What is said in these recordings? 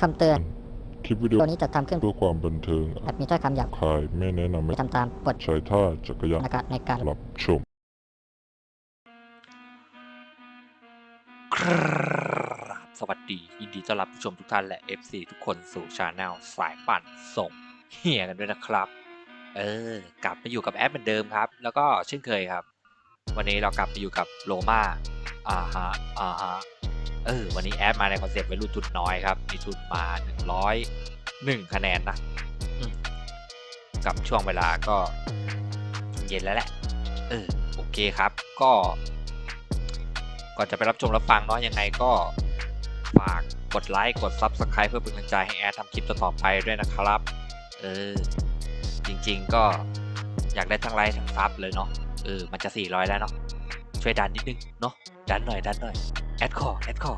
คำเตือน คลิปวิดีโอตัวนี้จะทำขึ้นเพื่อความบันเทิงอาจมีถ้อยคำหยาบคายไม่แนะนำให้ไม่ทำตามบทใช้ท่าจักรยานนะครับในการรับชม ครับสวัสดี ยินดีต้อนรับผู้ชมทุกท่านและ FC ทุกคนสู่ช anel สายปั่นส่งเฮียกันด้วยนะครับ เออ กลับมาอยู่กับแอดเหมือนเดิมครับ แล้วก็เช่นเคยครับ วันนี้เรากลับมาอยู่กับโลมาอ่าฮะอ่าฮะเออ วันนี้แอดมาในคอนเซ็ปต์วัยรุ่นทุนน้อยครับ มีทุนมา 101 คะแนนนะกับช่วงเวลาก็เย็นแล้วแหละ เออ โอเคครับ ก็ ก่อนจะไปรับชมรับฟังเนาะยังไงก็ ฝากกดไลค์ กด Subscribe เพื่อเป็นกำลังใจให้แอดทำคลิปต่อๆไปด้วยนะครับ เออ จริง ๆ ก็อยากได้ทั้งไลค์ทั้งซับเลยเนาะเออมันจะ 400 แล้วเนาะช่วยดันนิดนึงเนาะดันหน่อยดันหน่อยแอดคอแอดคอ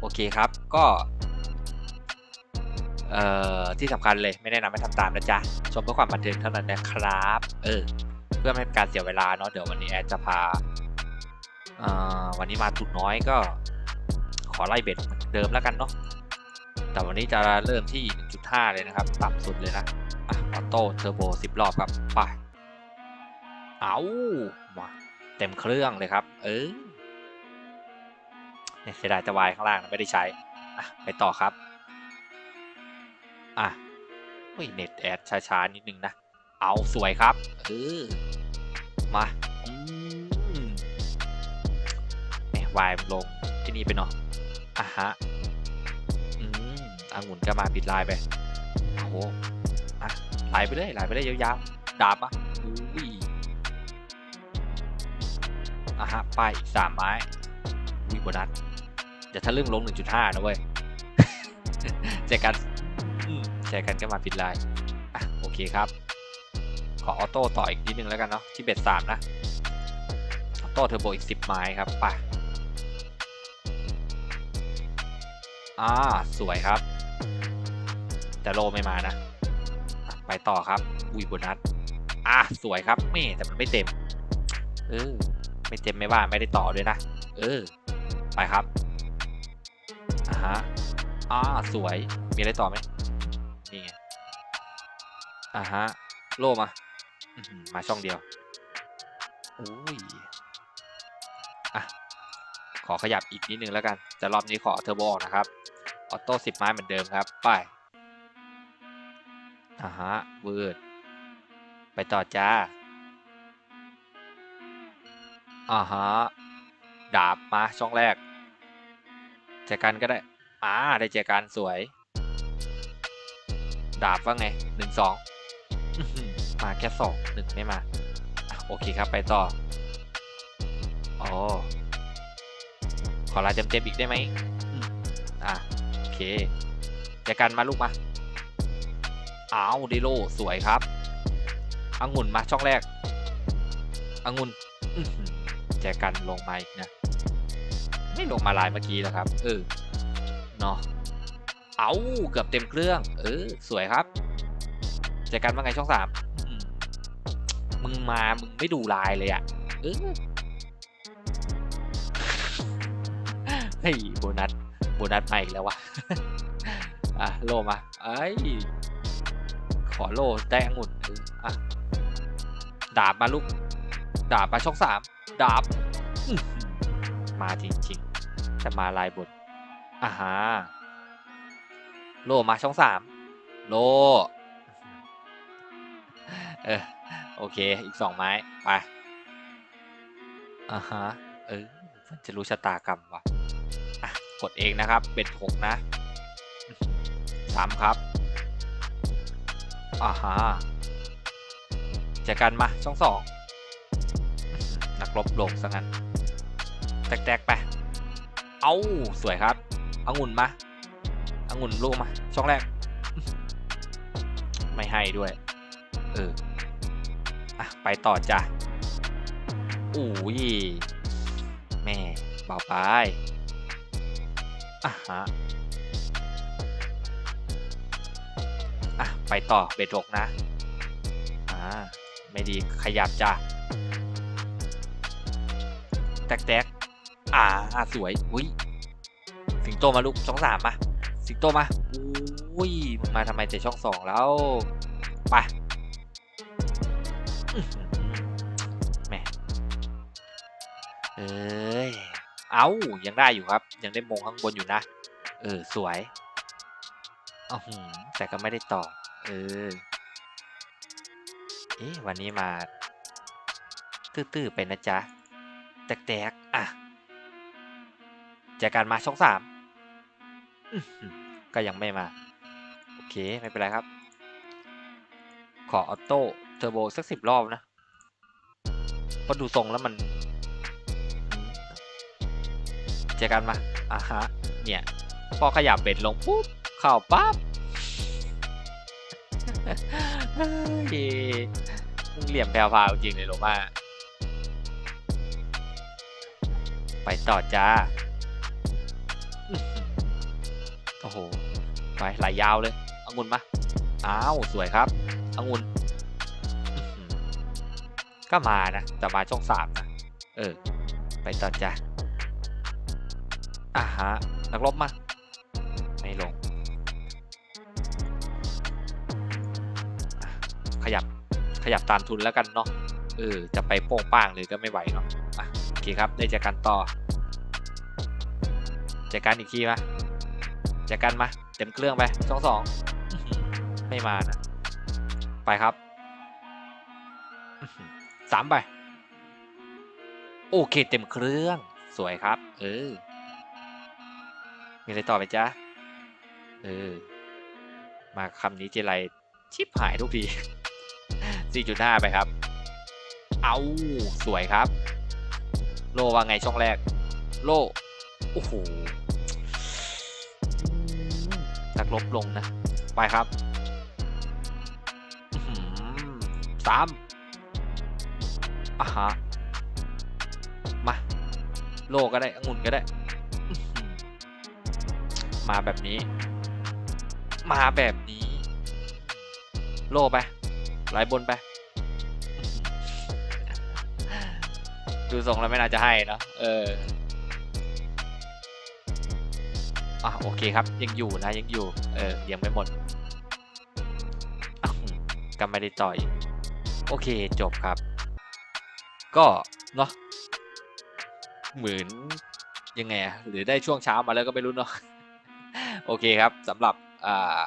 โอเคครับก็เอ่อที่สำคัญเลยไม่แนะนำให้ทำตามนะจ๊ะชมเพื่อความบันเทิงเท่านั้นนะครับเออเพื่อไม่ให้เป็นการเสียเวลาเนาะเดี๋ยววันนี้แอดจะพาเอ่าวันนี้มาทุนน้อยก็ ขอไล่เบ็ดเหมือนเดิมแล้วกันเนาะแต่วันนี้จะเริ่มที่ 1.5 เลยนะครับ ต่ำสุดเลยนะ ออโต้เทอร์โบ10 รอบครับไปเอามาเต็มเครื่องเลยครับ เออเนี่ยเสียดายแต่วายข้างล่างนะไม่ได้ใช้อะไปต่อครับ อะเฮ้ยเน็ตแอดช้าๆนิดนึงนะ เอาสวยครับ เออ มาอืมแหมวายลงที่นี่ไปเนาะอะฮะ อืมองุ่นก็มาผิดลายไปโอ้ ไหลไปเลยไหลไปเลยยาวๆดาบอะอุ้ยอะฮะไปอีกสามไม้วิโบนัสเดี๋ยวถ้าเรื่องลง 1.5 นะเว้ยแจกกันแจกกันก็มาผิดลายอะโอเคครับ ขอออโต้ต่ออีกนิดนึงแล้วกันเนาะที่เบ็ดสามนะออโต้เทอร์โบอีก 10 ไม้ครับไปอ่าสวยครับ แต่โลไม่มานะ ไปต่อครับอุ้ยโบนัสอะสวยครับแม่แต่มันไม่เต็ม เออ ไม่เต็มไม่ว่าไม่ได้ต่อด้วยนะ เออ ไปครับอ่าฮะอ่าสวยมีอะไรต่อไหมนี่ไงอ่าฮะโลมามาช่องเดียวอุ้ยอะขอขยับอีกนิดนึงแล้วกัน แต่รอบนี้ขอเทอร์โบนะครับ ออโต้สิบไม้เหมือนเดิมครับ ไป อ่าฮะวืดไปต่อจ้าอ่าฮะดาบมาช่องแรกแจกันก็ได้อ่าได้แจกันสวย ดาบว่าไงหนึ่งสองหมาแค่สองหนึ่งไม่มา โอเคครับไปต่ออ๋อขอลาเต็มๆอีกได้ไหมอืมอะโอเคแจกันมาลูกมา อ้าวดิโลสวยครับองุ่นมาช่องแรกองุ่นแจกันลงมาอีกนะ ไม่ลงมาลายเมื่อกี้แล้วครับ เออเนาะเอาเกือบเต็มเครื่อง เออ สวยครับแจกันว่าไงช่องสามมึงมามึงไม่ดูลายเลยอะ่ะเออเฮ้ยโบนัสโบนัสมาอีกแล้ววะอะโลมาไอ้ ขอโลได้องุ่นเอออะดาบมาลูก ดาบมาช่องสามดาบ มาจริงๆ แต่มาลายบทอ่าฮะโลมาช่องสามโล เออ โอเค อีกสองไม้ ไป อ่าฮะ เออมันจะรู้ชะตากรรมว่ะ อะ กดเองนะครับเบ็ดหกนะสามครับ อ่าฮะเจอกันมาช่องสองนักลบลงซะงั้นแตกๆไป เอาสวยครับองุ่นมาองุ่นลูกมา ช่องแรก ไม่ให้ด้วย เอออะไปต่อจ้ะอู้ยแม่เบาไปอะฮะ ไปต่อเบดรกนะ อ่า ไม่ดีขยับจ้ะแตกแตกอ่าสวย อุ้ย สิงโตมาลูกช่องสามมา สิงโตมา อุ้ยมึงมาทำไมแต่ช่องสองแล้ว ไปแม่เอ้ย เอายังได้อยู่ครับ ยังได้มงข้างบนอยู่นะ เออ สวย อือหือแต่ก็ไม่ได้ต่อเออเอ๊ะวันนี้มา ตื้อๆไปนะจ๊ะ แตกๆ อะจากการมาช่องสามก็ยังไม่มา โอเค ไม่เป็นไรครับ ขอออโต้เทอร์โบสักสิบรอบนะเพราะดูทรงแล้วมันจอกันมาอะฮะ เนี่ย พอขยับเบ็ดลงปุ๊บ เข้าปั๊บเฮ้ยมึงเหลี่ยมแพรวพาวจริงเลยโรมาไปต่อจ้า โอ้โห ไปไหลยาวเลยองุ่นมาอ้าว สวยครับองุ่นก็มานะ แต่มาช่องสามนะ เออ ไปต่อจ้าอ่าฮะ นักรบมา ขยับตามทุนแล้วกันเนาะเออจะไปโป้งป้างเลยก็ไม่ไหวเนาะอะโอเคครับได้จากกันต่อจากกันอีกทีมาจากกันมาเต็มเครื่องไปสองสองไม่มานะไปครับสามไปโอเคเต็มเครื่องสวยครับ เออ มีอะไรต่อไหมจ๊ะเออ มาคำนี้ทีไรชิบหายทุกที 4.5 ไปครับ เอาสวยครับ โลว่าไงช่องแรก โลโอ้โหอืมนักลบลงนะ ไปครับสามอะฮะ มา โลก็ได้องุ่นก็ได้ มาแบบนี้ มาแบบนี้ โลไปไหลบนไป ดูทรงแล้วไม่น่าจะให้เนอะเอออะโอเคครับ ยังอยู่นะยังอยู่ เออยังไม่หมดอ้าวก็ไม่ได้ต่อย โอเคจบครับ ก็เนาะเหมือนยังไงอะหรือได้ช่วงเช้ามาแล้วก็ไม่รู้เนาะโอเคครับสำหรับอ่า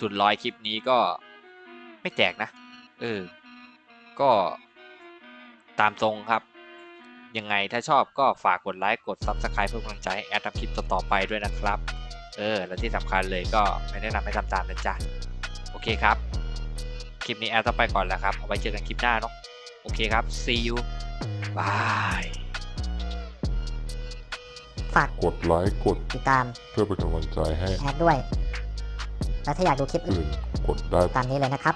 ทุนร้อยคลิปนี้ก็ไม่แตกนะ เออ ก็ตามตรงครับ ยังไงถ้าชอบก็ฝากกดไลค์กด Subscribe เพื่อกำลังใจให้แอดทำคลิปต่อๆไปด้วยนะครับ เออ และที่สำคัญเลยก็ไม่แนะนำให้ทำตามนะจ๊ะ โอเคครับ คลิปนี้แอดต้องไปก่อนแล้วครับ เอาไว้เจอกันคลิปหน้าเนาะโอเคครับ see you bye ฝากกดไลค์กดติดตามเพื่อเป็นกำลังใจให้แอดด้วย และถ้าอยากดูคลิปอื่น อื่นกดได้ ตามนี้เลยนะครับ